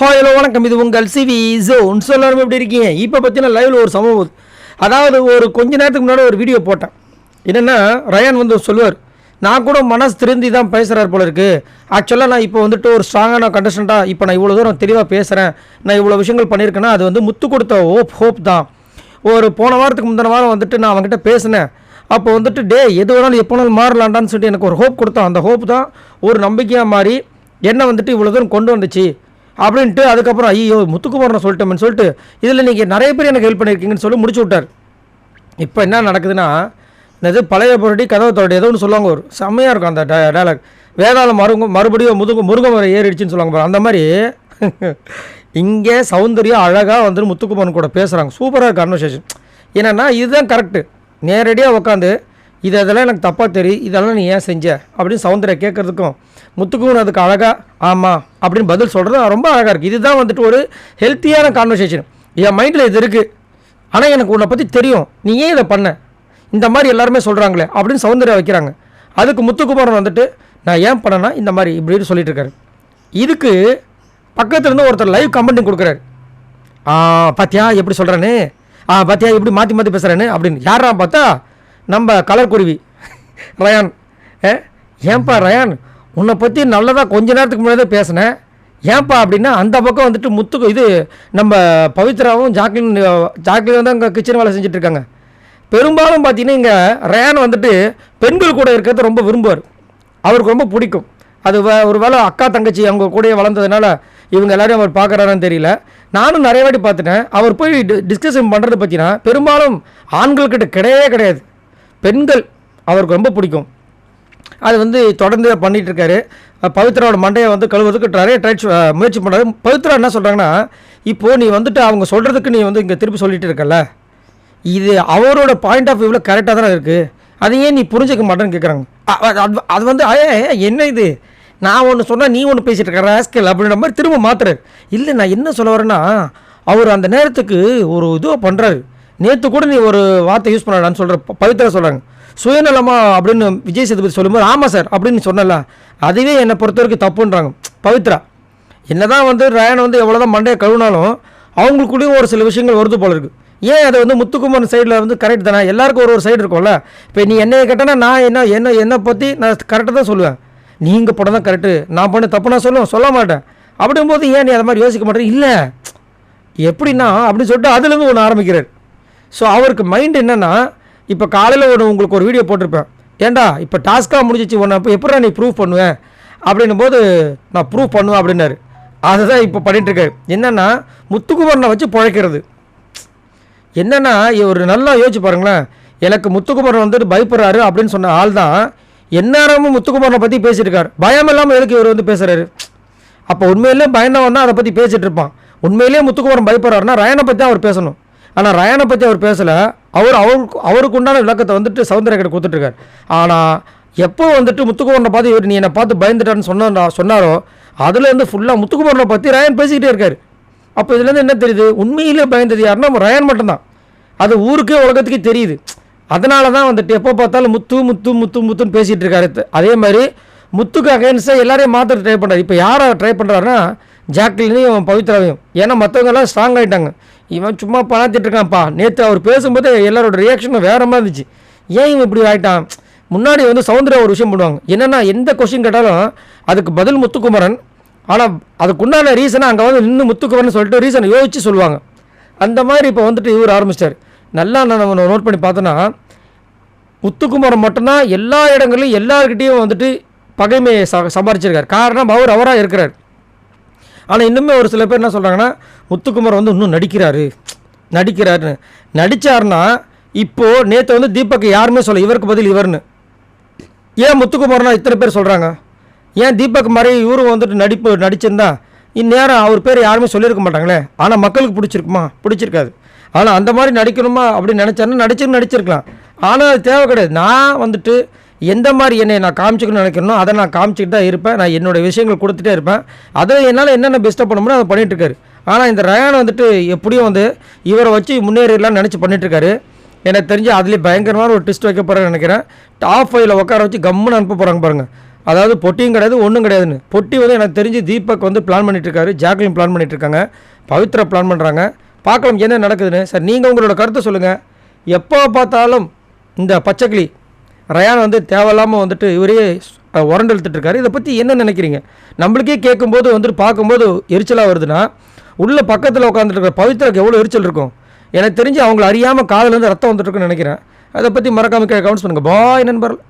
Hello வணக்கம். இது உங்கள் சிவி ஜோன். எல்லாரும் எப்படி இருக்கீங்க? இப்போ பார்த்தீங்கன்னா லைவில் ஒரு சம்பவம் அதாவது ஒரு கொஞ்ச நேரத்துக்கு முன்னாடி ஒரு வீடியோ போட்டேன். என்னென்னா ரயான் வந்து சொல்லுவார் நான் கூட மனசு திருந்தி தான் பேசுகிறார் போல இருக்குது ஆக்சுவலாக நான் இப்போ வந்துட்டு ஒரு ஸ்ட்ராங்கான கண்டஸ்டண்ட்டாக இப்போ நான் இவ்வளோ தூரம் தெளிவாக பேசுகிறேன் நான் இவ்வளோ விஷயங்கள் பண்ணியிருக்கேன்னா அது வந்து முத்து கொடுத்த ஹோப் ஹோப் தான். ஒரு போன வாரத்துக்கு முந்தின வாரம் வந்துட்டு நான் அவங்ககிட்ட பேசினேன். அப்போ வந்துட்டு டே எது வேணாலும் எப்போ வேணாலும் மாறலாண்டான்னு சொல்லிட்டு எனக்கு ஒரு ஹோப் கொடுத்தான். அந்த ஹோப் தான் ஒரு நம்பிக்கையாக மாறி என்ன வந்துட்டு இவ்வளோ தூரம் கொண்டு வந்துச்சு. அப்படின்ட்டு அதுக்கப்புறம் ஐயோ முத்துக்குமாரனை சொல்லிட்டோம்னு சொல்லிட்டு இதில் நீங்கள் நிறைய பேர் எனக்கு ஹெல்ப் பண்ணியிருக்கீங்கன்னு சொல்லி முடிச்சு விட்டார். இப்போ என்ன நடக்குதுன்னா இது பழைய பொருடி கதவை தொடடி ஏதோ ஒன்று சொல்லுவாங்க ஒரு செம்மையாக இருக்கும் அந்த டயலாக் வேதாளம் மருங்க மறுபடியும் முதுகு முருகமரம் ஏறிடுச்சுன்னு சொல்லுவாங்க அந்த மாதிரி இங்கே சௌந்தர்யம் அழகாக வந்து முத்துக்குமாரன் கூட பேசுகிறாங்க சூப்பராக இருக்கு கன்வர்சேஷன் என்னென்னா இதுதான் கரெக்டு நேரடியாக உட்காந்து இது இதெல்லாம் எனக்கு தப்பாக தெரியும் இதெல்லாம் நீ ஏன் செஞ்ச? அப்படின்னு சௌந்தர்யா கேட்குறதுக்கும் முத்துக்குமரன் அதுக்கு அழகாக ஆமாம் அப்படின்னு பதில் சொல்கிறது ரொம்ப அழகாக இருக்குது இதுதான் வந்துட்டு ஒரு ஹெல்த்தியான கான்வர்சேஷன் என் மைண்டில் இது இருக்குது ஆனால் எனக்கு உன்னை பற்றி தெரியும். நீ ஏன் இதை பண்ண? இந்த மாதிரி எல்லாருமே சொல்கிறாங்களே அப்படின்னு சௌந்தர்யா வைக்கிறாங்க. அதுக்கு முத்துக்குமாரன் வந்துட்டு நான் ஏன் பண்ணேன்னா இந்த மாதிரி இப்படின்னு சொல்லிட்டு இருக்காரு. இதுக்கு பக்கத்துலேருந்து ஒருத்தர் லைவ் கமெண்ட் கொடுக்குறாரு. ஆ பாத்தியா எப்படி சொல்கிறேன்னு ஆ பாத்தியா எப்படி மாற்றி மாற்றி பேசுகிறேன்னு அப்படின்னு. யாரா பார்த்தா நம்ம கலர் குருவி ரயான். ஏ ஏன்பா ரயான்? உன்னை பற்றி நல்லதாக கொஞ்ச நேரத்துக்கு முன்னாடி தான் பேசினேன். ஏன்பா அப்படின்னா அந்த பக்கம் வந்துட்டு முத்து இது நம்ம பவித்ராவும் ஜாக்லின் ஜாக்லின் வந்து அங்கே கிச்சன் வேலை செஞ்சுட்டு இருக்காங்க. பெரும்பாலும் பார்த்தீங்கன்னா இங்கே ரேன் வந்துட்டு பெண்கள் கூட இருக்கிறத ரொம்ப விரும்புவார். அவருக்கு ரொம்ப பிடிக்கும். அது வே- ஒரு வேளை அக்கா தங்கச்சி அவங்க கூடயே வளர்ந்ததுனால இவங்க எல்லாரையும் அவர் பார்க்குறாரான்னு தெரியல. நானும் நிறைய வாட்டி பார்த்துட்டேன். அவர் போய் டிஸ்கஷன் பண்ணுறது பார்த்தீங்கன்னா பெரும்பாலும் ஆண்கள்கிட்ட கிடையவே கிடையாது. பெண்கள் அவருக்கு ரொம்ப பிடிக்கும். அது வந்து தொடர்ந்து பண்ணிட்டு இருக்காரு பவித்ராவோட மண்டையை வந்து கழுவுறதுக்கு நிறைய ட்ரை முயற்சி பண்ணுறாரு பவித்ரா என்ன சொல்கிறாங்கன்னா இப்போது நீ வந்துட்டு அவங்க சொல்கிறதுக்கு நீ வந்து இங்கே திருப்பி சொல்லிட்டு இருக்கல இது அவரோட பாயிண்ட் ஆஃப் வியூவில் கரெக்டாக தானே இருக்குது அதை ஏன் நீ புரிஞ்சுக்க மாட்டேன்னு கேட்குறாங்க அது வந்து "ஐய, என்ன இது? நான் ஒன்று சொன்னால் நீ ஒன்று பேசிட்டு இருக்கிற ராஸ்கல் அப்படின்ற மாதிரி திரும்ப மாத்துறாரு. இல்லை நான் என்ன சொல்ல வரேன்னா அவர் அந்த நேரத்துக்கு ஒரு இதுவை பண்ணுறாரு நேற்று கூட நீ ஒரு வார்த்தை யூஸ் பண்ணலான்னு சொல்கிற பவித்ரா சொல்கிறாங்க சுயநலமா அப்படின்னு விஜய் சேதுபதி சொல்லும்போது ஆமாம் சார் அப்படின்னு சொன்னல அதுவே என்னை பொறுத்த வரைக்கும் தப்புன்றாங்க. பவித்ரா என்னதான் வந்து ரயன் வந்து எவ்வளோதான் மண்டையை கழுவினாலும் அவங்களுக்குள்ளேயும் ஒரு சில விஷயங்கள் வருது போல இருக்குது ஏன் அது வந்து முத்துக்குமார் சைடில் வந்து கரெக்ட் தானே? எல்லாருக்கும் ஒரு ஒரு சைடு இருக்கும்ல. இப்போ நீ என்னைய கேட்டனா நான் என்ன என்ன என்னை பற்றி நான் கரெக்டாக தான் சொல்லுவேன். நீங்கள் படம் தான் கரெக்டு நான் பண்ண தப்பு நான் சொல்லுவேன். சொல்ல மாட்டேன். அப்படிங்கும்போது ஏன் நீ அதை மாதிரி யோசிக்க மாட்டேன் இல்லை. எப்படின்னா அப்படின்னு சொல்லிட்டு அதுலேருந்து ஒன்று ஆரம்பிக்கிறார். ஸோ அவருக்கு மைண்ட் என்னென்னா இப்போ காலையில் ஒரு உங்களுக்கு ஒரு வீடியோ போட்டிருப்பேன். ஏன்டா இப்போ டாஸ்க்காக முடிஞ்சிச்சு ஒன்று அப்போ எப்படா நீ ப்ரூவ் பண்ணுவேன் அப்படின்னும் போது நான் ப்ரூவ் பண்ணுவேன் அப்படின்னாரு. அதுதான் இப்போ பண்ணிட்டுருக்காரு. என்னென்னா முத்துக்குமரனை வச்சு பிழைக்கிறது. என்னென்னா ஒரு நல்லா யோசிச்சு பாருங்களேன். எனக்கு முத்துக்குமரன் வந்துட்டு பயப்படுறாரு அப்படின்னு சொன்ன ஆள் தான் எந்நேரமும் முத்துக்குமரனை பற்றி பேசியிருக்கார் பயம் இல்லாமல் எதுக்கு இவர் வந்து பேசுகிறாரு அப்போ உண்மையிலே பயந்தவன் தான் அதை பற்றி பேசிட்டு இருப்பான் உண்மையிலேயே முத்துக்குமரன் பயப்படுறாருன்னா ரயனை பற்றி அவர் பேசணும். ஆனால் ரயானை பற்றி அவர் பேசலை. அவர் அவருக்கு அவருக்கு உண்டான விளக்கத்தை வந்துட்டு சௌந்தர்யா கிட்ட கொடுத்துட்ருக்காரு ஆனால் எப்போ வந்துட்டு முத்துக்குமரனை பார்த்து இவர் நீ என்னை பார்த்து பயந்துட்டான்னு சொன்ன சொன்னாரோ அதுலேருந்து ஃபுல்லாக முத்துக்குமரனை பற்றி ரயான் பேசிக்கிட்டே இருக்கார். அப்போ இதுலேருந்து என்ன தெரியுது? உண்மையிலே பயந்தது யாருன்னா நம்ம மட்டும்தான். அது ஊருக்கே உலகத்துக்கே தெரியுது. அதனால தான் வந்துட்டு எப்போ பார்த்தாலும் முத்து முத்து முத்து முத்துன்னு பேசிகிட்டு இருக்காரு. அதே மாதிரி முத்துக்கு அகைன்ஸ்டாக எல்லாரையும் மாற்ற ட்ரை பண்ணுறாரு இப்போ யாரை ட்ரை பண்ணுறாருன்னா ஜாக்லினையும் பவித்ராவையும். ஏன்னா மற்றவங்க எல்லாம் ஸ்ட்ராங் ஆகிட்டாங்க இவன் சும்மா பணத்திட்டு இருக்கான்ப்பா. நேற்று அவர் பேசும்போது எல்லாரோட ரியாக்ஷனும் வேற மாதிரி இருந்துச்சு. ஏன் இவன் இப்படி ஆகிட்டான் முன்னாடி வந்து சௌந்தர்யா ஒரு விஷயம் பண்ணுவாங்க. என்னென்னா எந்த கொஷின் கேட்டாலும் அதுக்கு பதில் முத்துக்குமரன். ஆனால் அதுக்குண்டான ரீசனை அங்கே வந்து நின்று முத்துக்குமரன் சொல்லிட்டு ரீசனை யோசிச்சு சொல்லுவாங்க. அந்த மாதிரி இப்போ வந்துட்டு இவர் ஆரம்பிச்சிட்டார். நல்லா நான் நம்ம நோட் பண்ணி பார்த்தோன்னா முத்துக்குமரன் மட்டும்தான் எல்லா இடங்களையும் எல்லாருக்கிட்டேயும் வந்துட்டு பகைமையை ச சம்பாரிச்சிருக்கார். காரணம் அவர் அவராக இருக்கிறார். ஆனால் இன்னுமே ஒரு சில பேர் என்ன சொல்கிறாங்கன்னா முத்துக்குமார் வந்து இன்னும் நடிக்கிறாரு. நடிக்கிறாருன்னு. நடித்தாருன்னா இப்போது நேற்று வந்து தீபக் யாருமே சொல்ல இவருக்கு பதில் இவர்னு. ஏன் முத்துக்குமார்னா இத்தனை பேர் சொல்கிறாங்க ஏன் தீபக் மாதிரி இவரும் வந்துட்டு நடிப்பு நடிச்சிருந்தா இந்நேரம் அவர் பேர் யாருமே சொல்லியிருக்க மாட்டாங்களே? ஆனால் மக்களுக்கு பிடிச்சிருக்குமா? பிடிச்சிருக்காது. ஆனால் அந்த மாதிரி நடிக்கணுமா அப்படின்னு நினச்சாருன்னா நடிச்சு நடிச்சிருக்கலாம். ஆனால் அது தேவை கிடையாது. நான் வந்துட்டு எந்த மாதிரி என்னை நான் காமிச்சிக்கணும்னு நினைக்கிறனோ அதை நான் காமிச்சிக்கிட்டு தான் இருப்பேன். நான் என்னோடய விஷயங்கள் கொடுத்துட்டே இருப்பேன். அதில் என்னால் என்னென்ன பெஸ்ட்டாக பண்ண முடியும் அதை பண்ணிட்டு இருக்காரு. ஆனால் இந்த ரயான் வந்துட்டு எப்படியும் வந்து இவரை வச்சு முன்னேறிடலாம்னு நினச்சி பண்ணிகிட்ருக்காரு எனக்கு தெரிஞ்சு அதுலேயே பயங்கரமான ஒரு ட்விஸ்ட் வைக்க போகிறேன்னு நினைக்கிறேன். டாப் ஃபைவ்ல உட்கார வச்சு கம்முன்னு அனுப்ப போகிறாங்க பாருங்கள் அதாவது பொட்டியும் கிடையாது ஒன்றும் கிடையாதுன்னு. பொட்டி வந்து எனக்கு தெரிஞ்சு தீபக் வந்து பிளான் பண்ணிட்டுருக்காரு ஜாக்லின் பிளான் பண்ணிட்டுருக்காங்க பவித்ரா பிளான் பண்ணுறாங்க பார்க்கலாம் என்ன நடக்குதுன்னு. சார் நீங்கள் உங்களோட கருத்தை சொல்லுங்கள் எப்போ பார்த்தாலும் இந்த பச்சைக்கிளி ரயான் வந்து தேவையில்லாமல் வந்துட்டு இவரே அஹ், இதை பற்றி என்ன நினைக்கிறீங்க? நம்மளுக்கே கேட்கும்போது வந்துட்டு பார்க்கும்போது எரிச்சலாக வருதுன்னா உள்ள பக்கத்தில் உட்காந்துட்டு பவித்ராவுக்கு பவித்ராக்கு எவ்வளோ எரிச்சல் இருக்கும்? எனக்கு தெரிஞ்சு அவங்கள அறியாமல் காதலேருந்து ரத்தம் வந்துட்டுருக்குன்னு நினைக்கிறேன். அதை பற்றி மறக்காம கமெண்ட்ஸ் பண்ணுங்கள் பாய் நண்பர்கள்.